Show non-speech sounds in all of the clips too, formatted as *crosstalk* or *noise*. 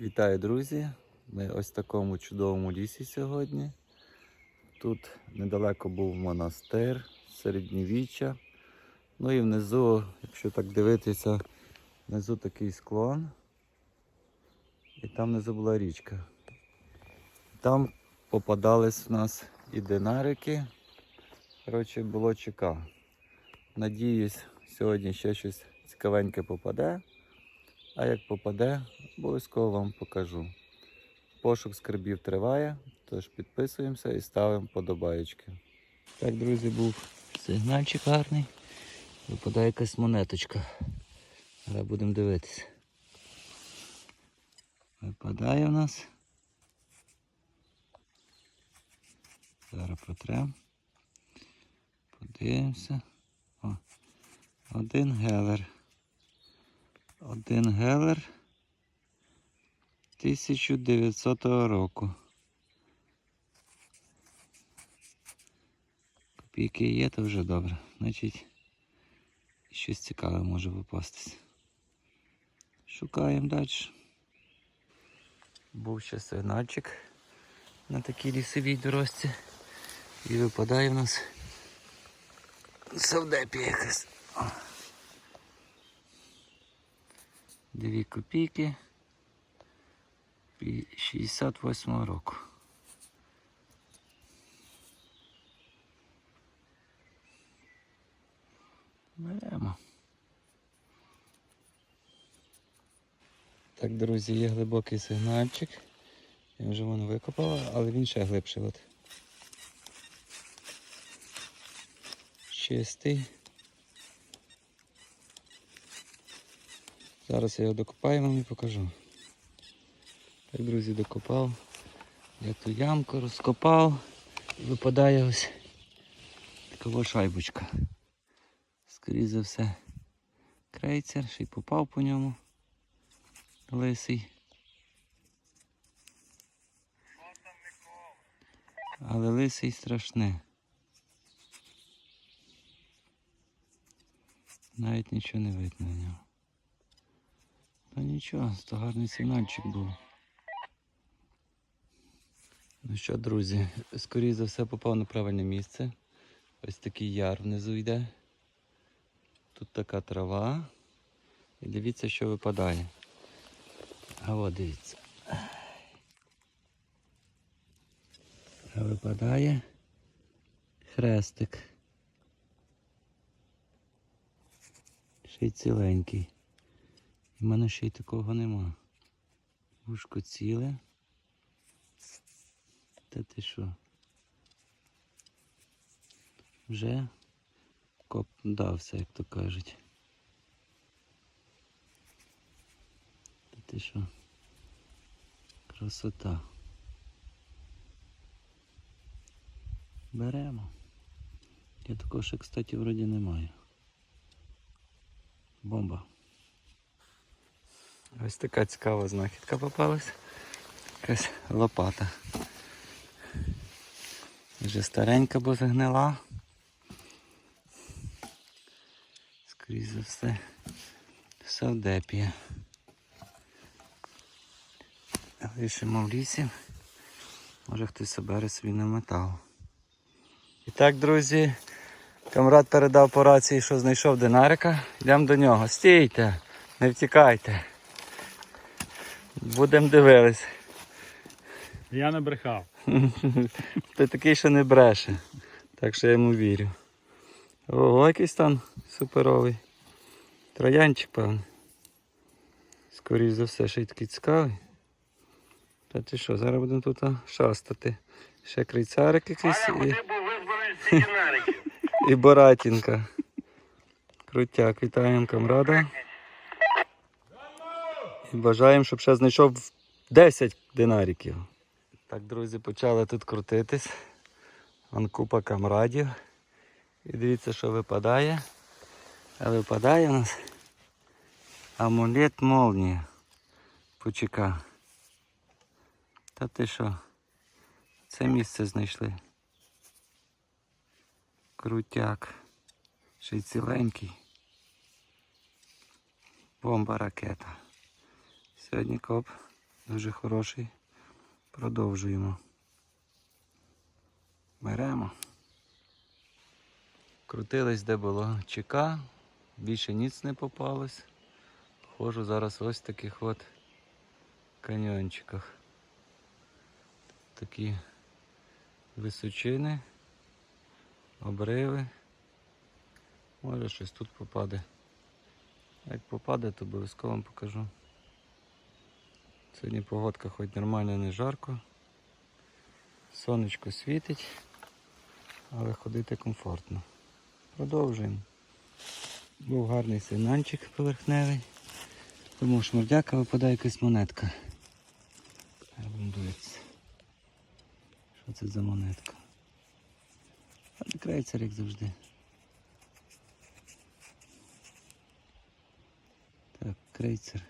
Вітаю, друзі! Ми ось в такому чудовому лісі сьогодні. Тут недалеко був монастир, середньовіччя. Ну і внизу, якщо так дивитися, внизу такий склон. І там внизу була річка. Там попадались в нас і динарики. Коротше, було чека. Надіюсь, сьогодні ще щось цікавеньке попаде. А як попаде, обов'язково вам покажу. Пошук скарбів триває, тож підписуємося і ставимо подобаєчки. Так, друзі, був сигнальчик гарний. Випадає якась монеточка. Зараз будемо дивитися. Випадає в нас. Зараз протрем. Подивимося. О, один гелер. Один гелер 1900 року. Копійки є, то вже добре. Значить, щось цікаве може попастись. Шукаємо далі. Був ще сигнальчик на такій лісовій дорожці. І випадає в нас савдепія якась. О. Дві копійки 68 року. Беремо. Так, друзі, є глибокий сигнальчик. Я вже воно викопала, але він ще глибший. От. Чистий. Зараз я його докопаю вам і покажу. Так, друзі, докопав. Я ту ямку розкопав і випадає ось така шайбочка. Скоріше за все, крейцер, ще й попав по ньому. Лисий. Але лисий страшне. Навіть нічого не видно в нього. Та нічого, то гарний сигнальчик був. Ну що, друзі, скоріше за все попав на правильне місце. Ось такий яр внизу йде. Тут така трава. І дивіться, що випадає. А от дивіться. А випадає хрестик. Ще й ціленький. У мене ще й такого нема. Вушко ціле. Та ти що? Вже коп дався, як то кажуть. Та ти що? Красота. Беремо. Я такого ще, кстати, вроді не маю. Бомба. Ось така цікава знахідка попалась. Якась лопата. Вже старенька, бо загнила. Скоріше за все, савдепія. Лишимо в лісі. Може хтось собере собі на метал. І так, друзі, камрад передав по рації, що знайшов динарика. Йдемо до нього. Стійте, не втікайте. Будемо дивились. Я не брехав. *laughs* Ти такий, що не бреше. Так що я йому вірю. Ого, якийсь там суперовий. Троянчик, певно. Скоріше за все, ще й такий цікавий. Та ти що, зараз будемо тут шастати. Ще крейцарик якийсь і, *laughs* і Боратінка. Крутяк, вітаємо камрада. І бажаємо, щоб ще знайшов 10 динариків. Так, друзі, почали тут крутитись. Вон купа камрадів. І дивіться, що випадає. А випадає у нас амулет молнія. Почека. Та ти що? Це місце знайшли. Крутяк. Ще й ціленький. Бомба ракета. Сьогодні коп Дуже хороший. Продовжуємо. Беремо. Крутились, де було ЧК, більше ніц не попалось. Ходжу зараз ось в таких от каньйончиках. Такі височини, обриви. Може щось тут попаде. Як попаде, то обов'язково вам покажу. Сьогодні погодка хоч нормально не жарко. Сонечко світить, але ходити комфортно. Продовжуємо. Був гарний сигнальчик поверхневий. Тому шмурдяка випадає якась монетка. Дивитися. Що це за монетка? А крейцер, як завжди. Так, крейцер.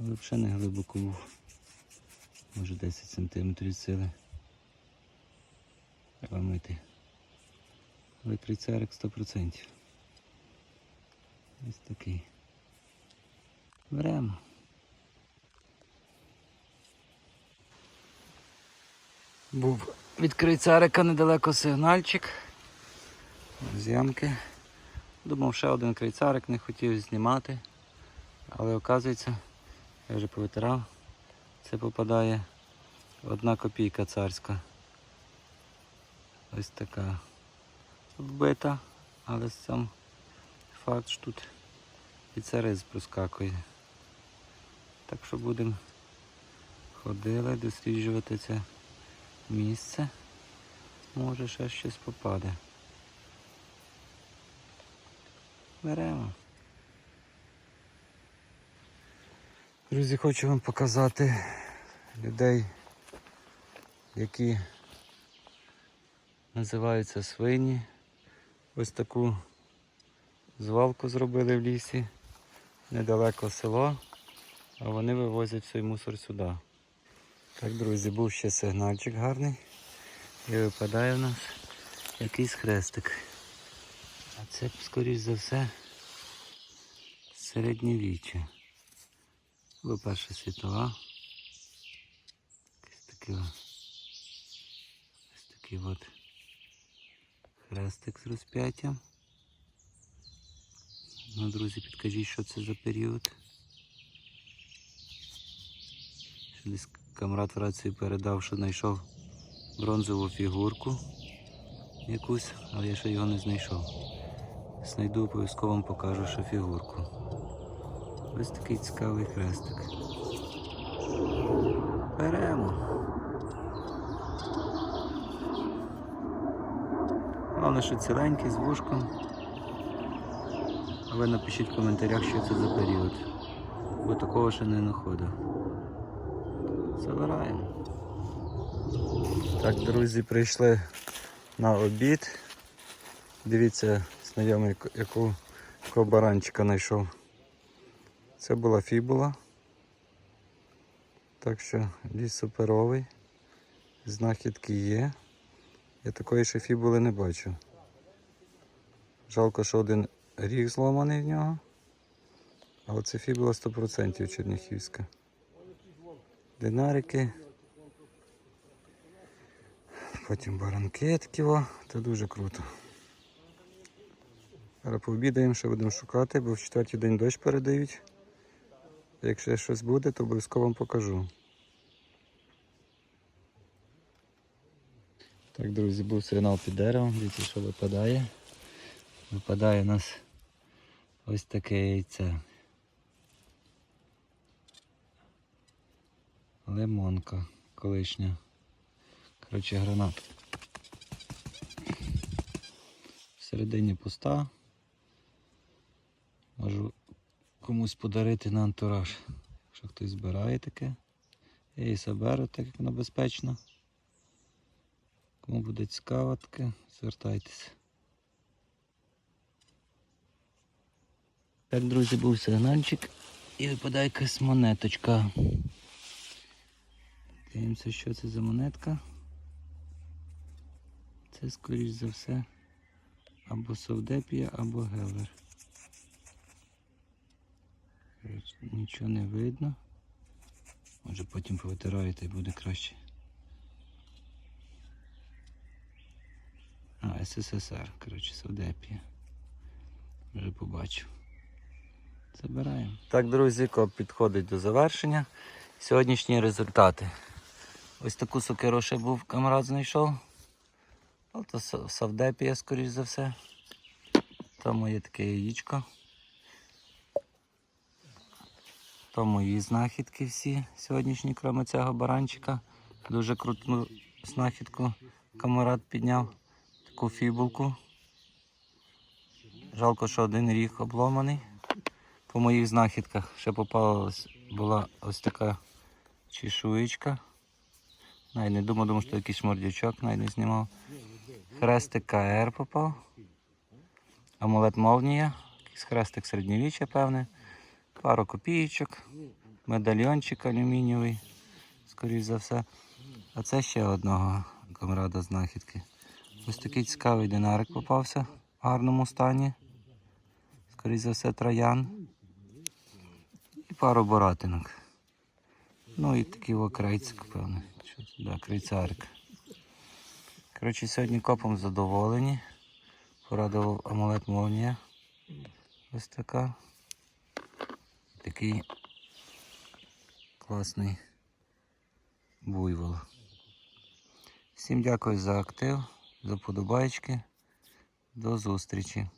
Взагалі не глибоко був. Може 10 см сили. Треба мити. Але крейцерик 100%. Ось такий. Беремо. Був від крейцерика недалеко сигнальчик. З ямки. Думав, ще один крейцарик не хотів знімати. Але оказується, я вже повитирав, це попадає одна копійка царська. Ось така вбита, але сам факт, що тут і цариз проскакує. Так що будемо ходили, досліджувати це місце. Може ще щось попаде. Беремо. Друзі, хочу вам показати людей, які називаються свині. Ось таку звалку зробили в лісі, недалеко село, а вони вивозять цей мусор сюди. Так, друзі, був ще сигнальчик гарний і випадає в нас якийсь хрестик. А це, скоріш за все, середньовіччя. Або Перша світова. Ось такий, ось такий от хрестик з розп'яттям. Ну, друзі, підкажіть, що це за період. Десь камрад в рацію передав, що знайшов бронзову фігурку якусь, але я ще його не знайшов. Знайду обов'язково вам покажу, що фігурку. Ось такий цікавий хрестик. Беремо. Головне, що ціленький з вушком. А ви напишіть в коментарях, що це за період. Бо такого ще не знаходив. Забираємо. Так, друзі, прийшли на обід. Дивіться, знайомий, яку- яку баранчика знайшов. Це була фібула. Так що ліс суперовий. Знахідки є. Я такої ще фібули не бачу. Жалко, що один ріг зломаний в нього. Але це фібула 100% черняхівська. Динарики. Потім баранки такі, це дуже круто. Зараз пообідаємо, ще будемо шукати, бо в четвертій день дощ передають. Якщо щось буде, то обов'язково вам покажу. Так, друзі, був сигнал під деревом, дивіться, що випадає. Випадає у нас ось таке яйце. Лимонка колишня. Коротше, гранат. Всередині пуста. Можу комусь подарити на антураж. Якщо хтось збирає таке. Я її заберу, так як воно безпечно. Кому буде цікаво таке, звертайтеся. Так, друзі, був сигнальчик і випадає якась монеточка. Дивимося, що це за монетка. Це, скоріш за все, або Совдепія, або Гелер. Нічого не видно. Може потім повитираєте і буде краще. А, СССР, коротше, Савдепія. Вже побачив. Забираємо. Так, друзі, коп підходить до завершення. Сьогоднішні результати. Ось таку сокиру був камрад знайшов. Але то Савдепія, скоріш за все. То моє таке яєчко. То мої знахідки всі сьогоднішні, крім цього баранчика. Дуже круту знахідку камарад підняв. Таку фібулку. Жалко, що один ріг обломаний. По моїх знахідках ще попалась була ось така чешуєчка. Навіть не думав, думав, що якийсь шмордячок, навіть не знімав. Хрестик КР попав. Амулет Молнія. Якийсь хрестик середньовіччя, певне. Пару копійочок. Медальйончик алюмінієвий, скоріш за все. А це ще одного камрада знахідки. Ось такий цікавий динарик попався в гарному стані. Скоріше за все, троян. І пару боратинок. Ну і такий крейцик, певно. Да, крейцарик. Коротше, сьогодні копом задоволені. Порадував амулет молнія. Ось така. Такий класний буйвол. Всім дякую за актив, за подобайки. До зустрічі.